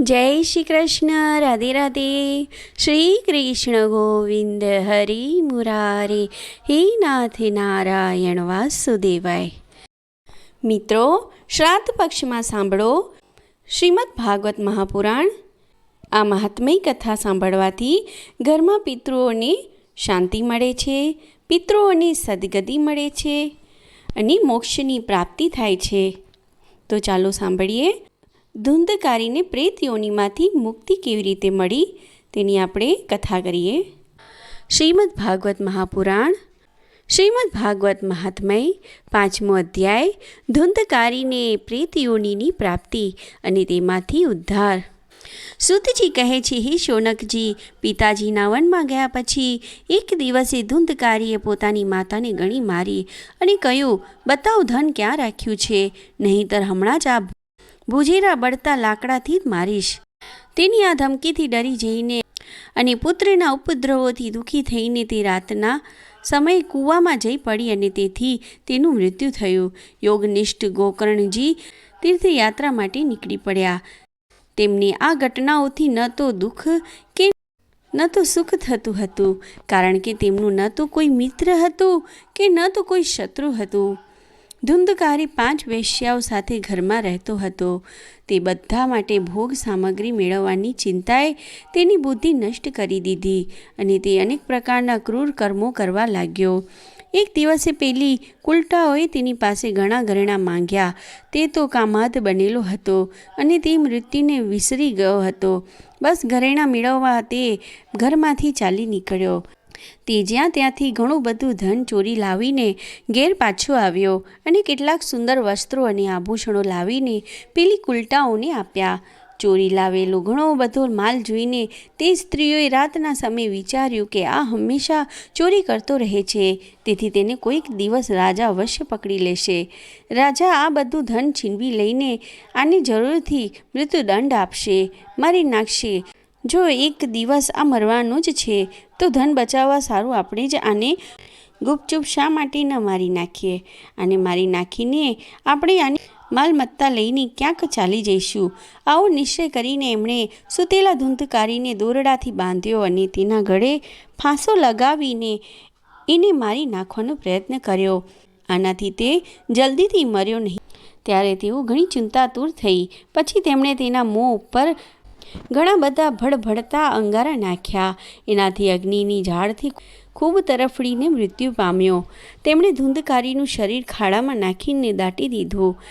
જય શ્રી કૃષ્ણ, રાધે રાધે. શ્રી કૃષ્ણ ગોવિંદ હરિ મુરારે. હે નાથ નારાયણ વાસુદેવાય. મિત્રો, શ્રાદ્ધ પક્ષમાં સાંભળો શ્રીમદ ભાગવત મહાપુરાણ. આ મહાત્મય કથા સાંભળવાથી ઘરમાં પિતૃઓને શાંતિ મળે છે, પિતૃઓને સદગતિ મળે છે અને મોક્ષની પ્રાપ્તિ થાય છે. તો ચાલો સાંભળીએ ધુંધકારીને પ્રેત યોનિમાંથી મુક્તિ કેવી રીતે મળી તેની આપણે કથા કરીએ. શ્રીમદ ભાગવત મહાપુરાણ. શ્રીમદ ભાગવત મહાત્મય પાંચમો અધ્યાય, ધુંધકારીને પ્રેત યોનિની પ્રાપ્તિ અને તેમાંથી ઉદ્ધાર. સુતજી કહે છે, હે શૌનકજી પિતાજીના વનમાં ગયા પછી એક દિવસે ધુંધકારીએ પોતાની માતાને ગણી મારી અને કહ્યું, બતાવ ધન ક્યાં રાખ્યું છે? નહીંતર હમણાં જ આ ભુજેરા બળતા લાકડાથી જ મારીશ. તેની આ ધમકીથી ડરી જઈને અને પુત્રના ઉપદ્રવોથી દુઃખી થઈને તે રાતના સમયે કૂવામાં જઈ પડી અને તેથી તેનું મૃત્યુ થયું. યોગનિષ્ઠ ગોકર્ણજી તીર્થયાત્રા માટે નીકળી પડ્યા. તેમને આ ઘટનાઓથી ન તો દુઃખ કે ન તો સુખ થતું હતું, કારણ કે તેમનું ન તો કોઈ મિત્ર હતું કે ન તો કોઈ શત્રુ હતું. ધુંધકારી પાંચ વેશ્યાઓ સાથે ઘરમાં રહેતો હતો. તે બધા માટે ભોગ સામગ્રી મેળવવાની ચિંતાએ તેની બુદ્ધિ નષ્ટ કરી દીધી અને તે અનેક પ્રકારના ક્રૂર કર્મો કરવા લાગ્યો. એક દિવસે પેલી કુલટાઓએ તેની પાસે ઘણા ઘરેણાં માંગ્યા. તે તો કામાદ બનેલો હતો અને તે મૃત્યુને વિસરી ગયો હતો. બસ ઘરેણાં મેળવવા તે ઘરમાંથી ચાલી નીકળ્યો. તે જ્યાં ત્યાંથી ઘણું બધું ધન ચોરી લાવીને ઘેર પાછો આવ્યો અને કેટલાક સુંદર વસ્ત્રો અને આભૂષણો લાવીને પેલી કુલટાઓને આપ્યા. ચોરી લાવેલો ઘણો બધો માલ જોઈને તે સ્ત્રીઓએ રાતના સમયે વિચાર્યું કે આ હંમેશા ચોરી કરતો રહે છે, તેથી તેને કોઈક દિવસ રાજા અવશ્ય પકડી લેશે. રાજા આ બધું ધન છીનવી લઈને આને જરૂરથી મૃત્યુદંડ આપશે. મારી નાખશે. જો એક દિવસ આ મરવાનું જ છે, તો ધન બચાવવા સારું આપણે જ આને ગુપચુપ શા માટે ન મારી નાખીએ? અને મારી નાખીને આપણે આની માલમત્તા લઈને ક્યાંક ચાલી જઈશું. આવો નિશ્ચય કરીને એમણે સુતેલા ધૂંધકારીને દોરડાથી બાંધ્યો અને તેના ગળે ફાંસો લગાવીને એને મારી નાખવાનો પ્રયત્ન કર્યો. આનાથી તે જલ્દીથી મર્યો નહીં. ત્યારે તેઓ ઘણી ચિંતાતુર થઈ. પછી તેમણે તેના મોં ઉપર ઘણા બધા ભડભડતા અંગારા નાખ્યા. એનાથી અગ્નિની ઝાડથી ખૂબ તરફડીને મૃત્યુ પામ્યો. તેમણે ધૂંધકારીનું શરીર ખાડામાં નાખીને દાટી દીધું.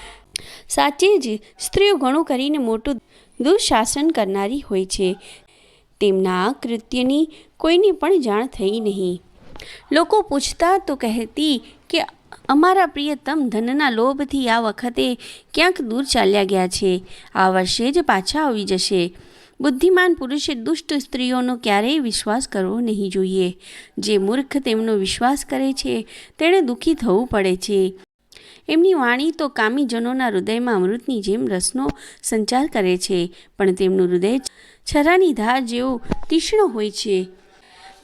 સાચે જ સ્ત્રીઓ ઘણું કરીને મોટું દુઃશાસન કરનારી હોય છે. તેમના આ કૃત્યની કોઈને પણ જાણ થઈ નહીં. લોકો પૂછતા તો કહેતી કે અમારા પ્રિયતમ ધનના લોભથી આ વખતે ક્યાંક દૂર ચાલ્યા ગયા છે. આ વર્ષે જ પાછા આવી જશે. બુદ્ધિમાન પુરુષે દુષ્ટ સ્ત્રીઓનો ક્યારેય વિશ્વાસ કરવો નહીં જોઈએ. જે મૂર્ખ તેમનો વિશ્વાસ કરે છે, તેણે દુઃખી થવું પડે છે. એમની વાણી તો કામીજનોના હૃદયમાં અમૃતની જેમ રસનો સંચાર કરે છે, પણ તેમનું હૃદય છરાની ધાર જેવું તીક્ષ્ણ હોય છે.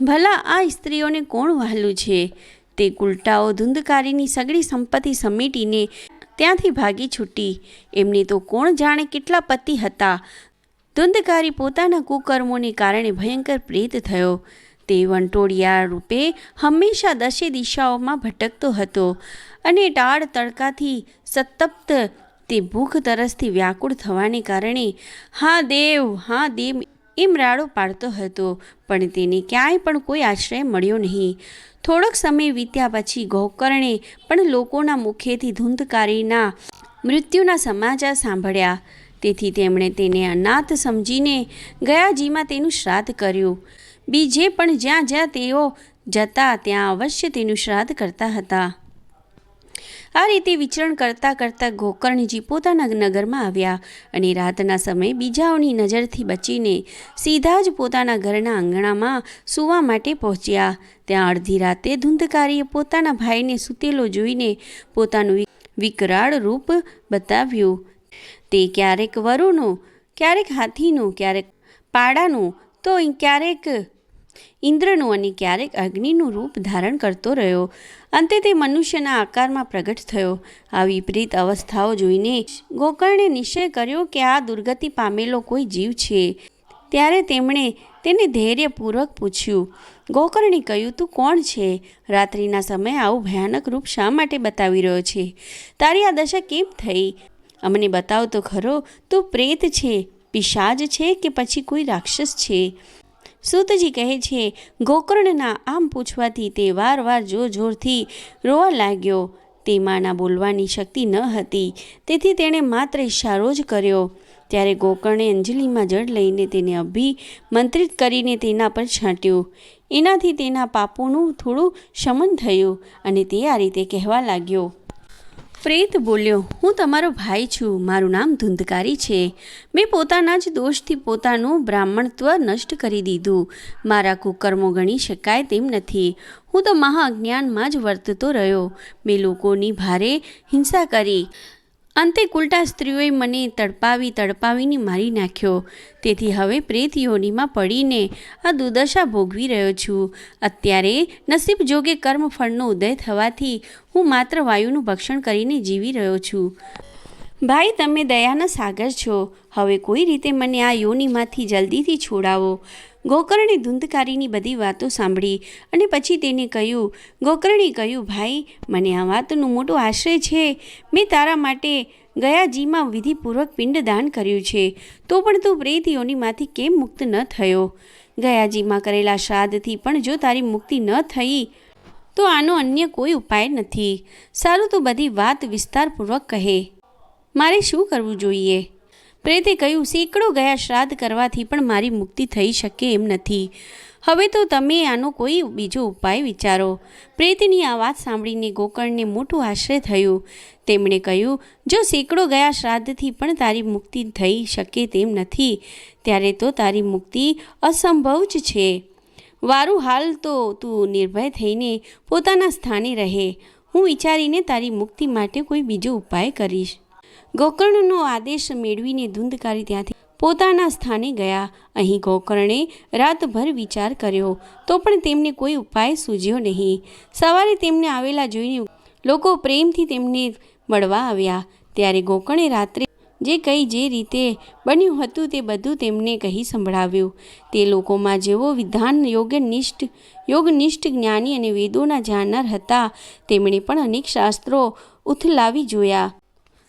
ભલા આ સ્ત્રીઓને કોણ વહાલું છે? તે કુલટાઓ ધુંધકારીની સગળી સંપત્તિ સમેટીને ત્યાંથી ભાગી છૂટી. એમને તો કોણ જાણે કેટલા પતિ હતા. ધુંધકારી પોતાના કુકર્મોને કારણે ભયંકર પ્રેત થયો. તે વંટોળિયા રૂપે હંમેશા દશે દિશાઓમાં ભટકતો હતો અને ટાળ તડકાથી સતપ્ત તે ભૂખ તરસથી વ્યાકુળ થવાને કારણે, હા, દેવ હા, દેવ એમ રાડો પાડતો હતો, પણ તેને ક્યાંય પણ કોઈ આશ્રય મળ્યો નહીં. થોડોક સમય વીત્યા પછી ગોકર્ણે પણ લોકોના મુખેથી ધૂંધકારીના મૃત્યુના સમાચાર સાંભળ્યા. તેથી તેમણે તેને અનાથ સમજીને ગયાજીમાં તેનું શ્રાદ્ધ કર્યું. બીજે પણ જ્યાં જ્યાં તેઓ જતા, ત્યાં અવશ્ય તેનું શ્રાદ્ધ કરતા હતા. આ રીતે વિચરણ કરતાં કરતાં ગોકર્ણજી પોતાના નગરમાં આવ્યા અને રાતના સમયે બીજાઓની નજરથી બચીને સીધા જ પોતાના ઘરના આંગણામાં સૂવા માટે પહોંચ્યા. ત્યાં અડધી રાતે ધૂંધકારીએ પોતાના ભાઈને સૂતેલો જોઈને પોતાનું વિકરાળ રૂપ બતાવ્યું. તે ક્યારેક વરુનો ક્યારેક હાથીનું, ક્યારેક પાડાનું તો ક્યારેક ઇન્દ્રનું અને ક્યારેક અગ્નિનું રૂપ ધારણ કરતો રહ્યો. અંતે તે મનુષ્યના આકારમાં પ્રગટ થયો. આ વિપરીત અવસ્થાઓ જોઈને ગોકર્ણે નિશ્ચય કર્યો કે આ દુર્ગતિ પામેલો કોઈ જીવ છે. ત્યારે તેમણે તેને ધૈર્યપૂર્વક પૂછ્યું, ગોકર્ણે કહ્યું, તું કોણ છે? રાત્રિના સમયે આવું ભયાનક રૂપ શા માટે બતાવી રહ્યો છે? તારી આ દશા કેમ થઈ? અમને બતાવ તો ખરો, તું પ્રેત છે પિશાજ છે કે પછી કોઈ રાક્ષસ છે? સૂતજી કહે છે, ગોકર્ણના આમ પૂછવાથી તે વાર જોર જોરથી રોવા લાગ્યો. તેમાંના બોલવાની શક્તિ ન હતી. તેથી તેણે માત્ર ઇશારો જ કર્યો. ત્યારે ગોકર્ણે અંજલિમાં જળ લઈને તેને અભિમંત્રિત કરીને તેના પર છાંટ્યું. એનાથી તેના પાપોનું થોડું શમન થયું અને તે આ રીતે કહેવા લાગ્યો. પ્રેત બોલ્યો, હું તમારો ભાઈ છું, મારું નામ ધુંધકારી છે. મેં પોતાના જ દોષથી પોતાનું બ્રાહ્મણત્વ નષ્ટ કરી દીધું. મારા કુકર્મો ગણી શકાય તેમ નથી. હું તો મહા અજ્ઞાનમાં જ વર્તતો રહ્યો. મેં લોકોની ભારે હિંસા કરી. અંતે કુલટા સ્ત્રીઓએ મને તડપાવી તડપાવીને મારી નાખ્યો. તેથી હવે પ્રેત યોનિમાં પડીને આ દુર્દશા ભોગવી રહ્યો છું. અત્યારે નસીબ જોગે કર્મફળનો ઉદય થવાથી હું માત્ર વાયુનું ભક્ષણ કરીને જીવી રહ્યો છું. ભાઈ, તમે દયાના સાગર છો. હવે કોઈ રીતે મને આ યોનિમાંથી જલ્દીથી છોડાવો? ગોકર્ણે ધૂંધકારીની બધી વાતો સાંભળી અને પછી તેને કહ્યું, ગોકર્ણે કહ્યું, ભાઈ, મને આ વાતનું મોટું આશ્રય છે. મેં તારા માટે ગયાજીમાં વિધિપૂર્વક પિંડદાન કર્યું છે. તો પણ તું પ્રેતીઓનીમાંથી કેમ મુક્ત ન થયો? ગયાજીમાં કરેલા શ્રાદ્ધથી પણ જો તારી મુક્તિ ન થઈ, તો આનો અન્ય કોઈ ઉપાય નથી. સારું તો બધી વાત વિસ્તારપૂર્વક કહે. મારે શું કરવું જોઈએ? પ્રેતે કહ્યું, સેંકડો ગયા શ્રાદ્ધ કરવાથી પણ મારી મુક્તિ થઈ શકે એમ નથી. હવે તો તમે આનો કોઈ બીજો ઉપાય વિચારો. પ્રેતની આ વાત સાંભળીને ગોકર્ણને મોટું આશ્રય થયું. તેમણે કહ્યું, જો સેંકડો ગયા શ્રાદ્ધથી પણ તારી મુક્તિ થઈ શકે તેમ નથી, ત્યારે તો તારી મુક્તિ અસંભવ જ છે. વારું હાલ તો તું નિર્ભય થઈને પોતાના સ્થાને રહે. હું વિચારીને તારી મુક્તિ માટે કોઈ બીજો ઉપાય કરીશ. ગોકર્ણનો આદેશ મેળવીને ધૂંધકારી ત્યાંથી પોતાના સ્થાને ગયા. અહીં ગોકર્ણે રાતભર વિચાર કર્યો, તો પણ તેમને કોઈ ઉપાય સૂઝ્યો નહીં. સવારે તેમને આવેલા જોઈને લોકો પ્રેમથી તેમને મળવા આવ્યા. ત્યારે ગોકર્ણે રાત્રે જે કંઈ જે રીતે બન્યું હતું તે બધું તેમને કહી સંભળાવ્યું. તે લોકોમાં જેવો વિધાન યોગનિષ્ઠ યોગનિષ્ઠ જ્ઞાની અને વેદોના જાણનાર હતા, તેમણે પણ અનેક શાસ્ત્રો ઉથલાવી જોયા.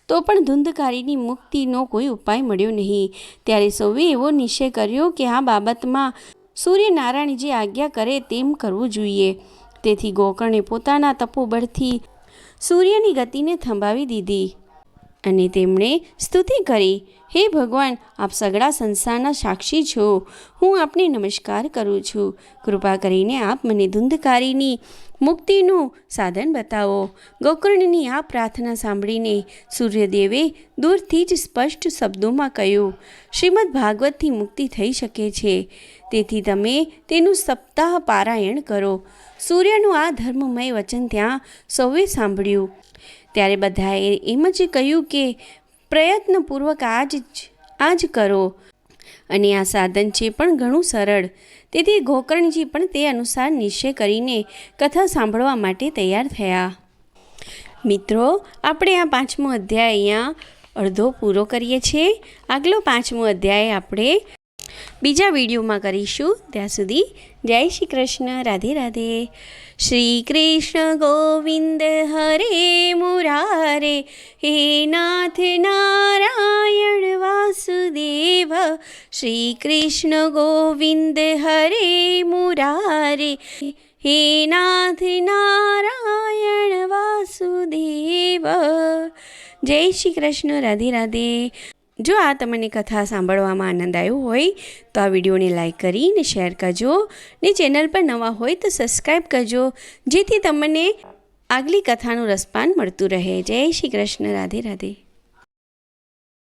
તો પણ ધુંધકારીની મુક્તિનો કોઈ ઉપાય મળ્યો નહીં. ત્યારે સૌએ એવો નિશ્ચય કર્યો કે આ બાબતમાં સૂર્યનારાયણ જે આજ્ઞા કરે તેમ કરવું જોઈએ. તેથી ગોકર્ણે પોતાના તપોબળથી સૂર્યની ગતિને થંભાવી દીધી. અને તેમણે સ્તુતિ કરી, હે ભગવાન, આપ સગળા સંસારના સાક્ષી છો. હું આપને નમસ્કાર કરું છું. કૃપા કરીને આપ મને ધુંધકારીની મુક્તિનું સાધન બતાવો. ગોકર્ણની આ પ્રાર્થના સાંભળીને સૂર્યદેવે દૂરથી જ સ્પષ્ટ શબ્દોમાં કહ્યું, શ્રીમદ ભાગવતથી મુક્તિ થઈ શકે છે. તેથી તમે તેનું સપ્તાહ પારાયણ કરો. સૂર્યનું આ ધર્મમય વચન ત્યાં સૌએ સાંભળ્યું. ત્યારે બધાએ એમ જ કહ્યું કે પ્રયત્નપૂર્વક આજ જ આ જ કરો. અને આ સાધન છે પણ ઘણું સરળ. તેથી ગોકર્ણજી પણ તે અનુસાર નિશ્ચય કરીને કથા સાંભળવા માટે તૈયાર થયા. મિત્રો, આપણે આ પાંચમો અધ્યાય અહીંયા અડધો પૂરો કરીએ છીએ. આગલો પાંચમો અધ્યાય આપણે બીજા વિડીયોમાં કરીશું. ત્યાં સુધી જય શ્રી કૃષ્ણ, રાધે રાધે. શ્રી કૃષ્ણ ગોવિંદ હરે મુરારે. હે નાથ નારાયણ વાસુદેવ. શ્રી કૃષ્ણ ગોવિંદ હરે મુરારે. હે નાથ નારાયણ વાસુદેવ. જય શ્રી કૃષ્ણ, રાધે રાધે. જો આ તમને કથા સાંભળવામાં આનંદ આવ્યો હોય, તો આ વિડીયોને લાઈક કરીને શેર કરજો. ને ચેનલ પર નવા હોય તો સબસ્ક્રાઈબ કરજો, જેથી તમને આગલી કથાનું રસપાન મળતું રહે. જય શ્રી કૃષ્ણ. રાધે રાધે.